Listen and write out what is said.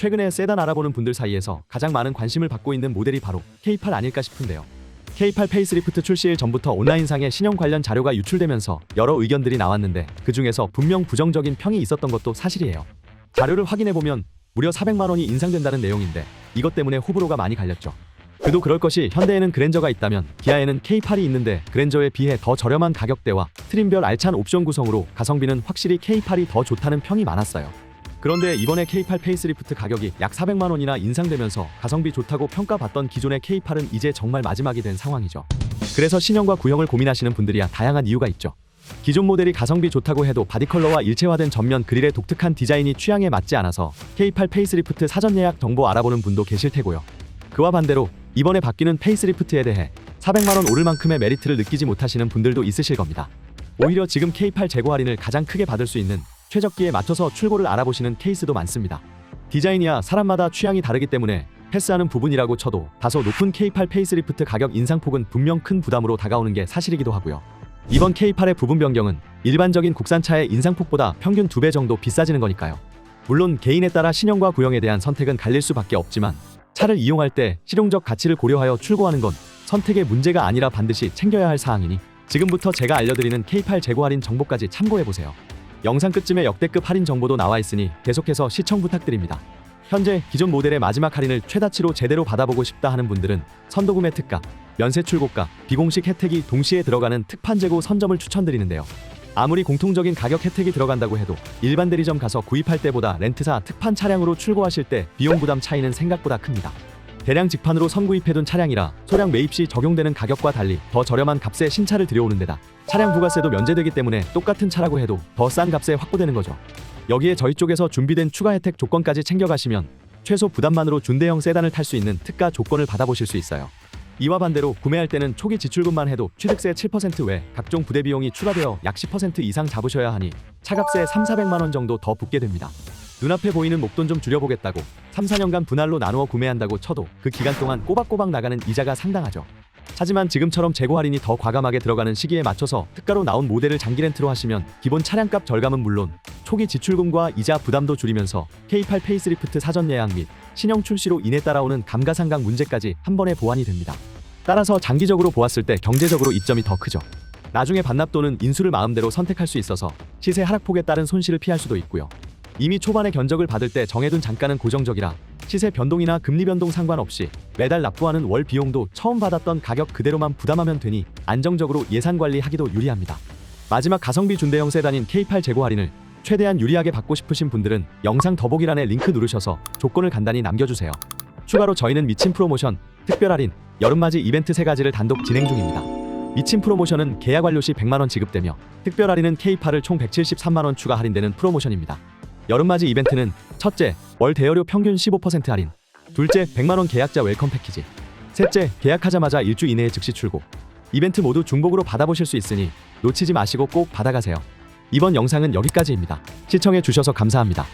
최근에 세단 알아보는 분들 사이에서 가장 많은 관심을 받고 있는 모델이 바로 K8 아닐까 싶은데요. K8 페이스리프트 출시일 전부터 온라인상에 신형 관련 자료가 유출되면서 여러 의견들이 나왔는데 그 중에서 분명 부정적인 평이 있었던 것도 사실이에요. 자료를 확인해 보면 무려 400만 원이 인상된다는 내용인데 이것 때문에 호불호가 많이 갈렸죠. 그도 그럴 것이 현대에는 그랜저가 있다면 기아에는 K8이 있는데 그랜저에 비해 더 저렴한 가격대와 트림별 알찬 옵션 구성으로 가성비는 확실히 K8이 더 좋다는 평이 많았어요. 그런데 이번에 K8 페이스리프트 가격이 약 400만 원이나 인상되면서 가성비 좋다고 평가받던 기존의 K8은 이제 정말 마지막이 된 상황이죠. 그래서 신형과 구형을 고민하시는 분들이야 다양한 이유가 있죠. 기존 모델이 가성비 좋다고 해도 바디 컬러와 일체화된 전면 그릴의 독특한 디자인이 취향에 맞지 않아서 K8 페이스리프트 사전 예약 정보 알아보는 분도 계실 테고요. 그와 반대로 이번에 바뀌는 페이스리프트에 대해 400만 원 오를 만큼의 메리트를 느끼지 못하시는 분들도 있으실 겁니다. 오히려 지금 K8 재고 할인을 가장 크게 받을 수 있는 최적기에 맞춰서 출고를 알아보시는 케이스도 많습니다. 디자인이야 사람마다 취향이 다르기 때문에 패스하는 부분이라고 쳐도 다소 높은 K8 페이스리프트 가격 인상폭은 분명 큰 부담으로 다가오는 게 사실이기도 하고요. 이번 K8의 부분 변경은 일반적인 국산차의 인상폭보다 평균 2배 정도 비싸지는 거니까요. 물론 개인에 따라 신형과 구형에 대한 선택은 갈릴 수밖에 없지만 차를 이용할 때 실용적 가치를 고려하여 출고하는 건 선택의 문제가 아니라 반드시 챙겨야 할 사항이니 지금부터 제가 알려드리는 K8 재고 할인 정보까지 참고해 보세요. 영상 끝쯤에 역대급 할인 정보도 나와 있으니 계속해서 시청 부탁드립니다. 현재 기존 모델의 마지막 할인을 최다치로 제대로 받아보고 싶다 하는 분들은 선도구매 특가, 면세 출고가, 비공식 혜택이 동시에 들어가는 특판 재고 선점을 추천드리는데요. 아무리 공통적인 가격 혜택이 들어간다고 해도 일반 대리점 가서 구입할 때보다 렌트사 특판 차량으로 출고하실 때 비용 부담 차이는 생각보다 큽니다. 대량 직판으로 선구입해둔 차량이라 소량 매입 시 적용되는 가격과 달리 더 저렴한 값에 신차를 들여오는 데다 차량 부가세도 면제되기 때문에 똑같은 차라고 해도 더 싼 값에 확보되는 거죠. 여기에 저희 쪽에서 준비된 추가 혜택 조건까지 챙겨가시면 최소 부담만으로 준대형 세단을 탈 수 있는 특가 조건을 받아보실 수 있어요. 이와 반대로 구매할 때는 초기 지출금만 해도 취득세 7%외 각종 부대 비용이 추가되어 약 10% 이상 잡으셔야 하니 차값에 3, 400만 원 정도 더 붙게 됩니다. 눈앞에 보이는 목돈 좀 줄여보겠다고 3, 4년간 분할로 나누어 구매한다고 쳐도 그 기간 동안 꼬박꼬박 나가는 이자가 상당하죠. 하지만 지금처럼 재고 할인이 더 과감하게 들어가는 시기에 맞춰서 특가로 나온 모델을 장기 렌트로 하시면 기본 차량값 절감은 물론 초기 지출금과 이자 부담도 줄이면서 K8 페이스리프트 사전 예약 및 신형 출시로 인해 따라오는 감가상각 문제까지 한 번에 보완이 됩니다. 따라서 장기적으로 보았을 때 경제적으로 이점이 더 크죠. 나중에 반납 또는 인수를 마음대로 선택할 수 있어서 시세 하락폭에 따른 손실을 피할 수도 있고요. 이미 초반에 견적을 받을 때 정해둔 단가는 고정적이라 시세 변동이나 금리 변동 상관없이 매달 납부하는 월 비용도 처음 받았던 가격 그대로만 부담하면 되니 안정적으로 예산 관리하기도 유리합니다. 마지막 가성비 준대 형 세 단인 K8 재고 할인을 최대한 유리하게 받고 싶으신 분들은 영상 더보기란에 링크 누르셔서 조건을 간단히 남겨주세요. 추가로 저희는 미친 프로모션, 특별 할인, 여름맞이 이벤트 세 가지를 단독 진행 중입니다. 미친 프로모션은 계약 완료 시 100만 원 지급되며 특별 할인은 K8을 총 173만 원 추가 할인되는 프로모션입니다. 여름맞이 이벤트는 첫째, 월 대여료 평균 15% 할인. 둘째, 100만 원 계약자 웰컴 패키지. 셋째, 계약하자마자 일주 이내에 즉시 출고. 이벤트 모두 중복으로 받아보실 수 있으니 놓치지 마시고 꼭 받아가세요. 이번 영상은 여기까지입니다. 시청해 주셔서 감사합니다.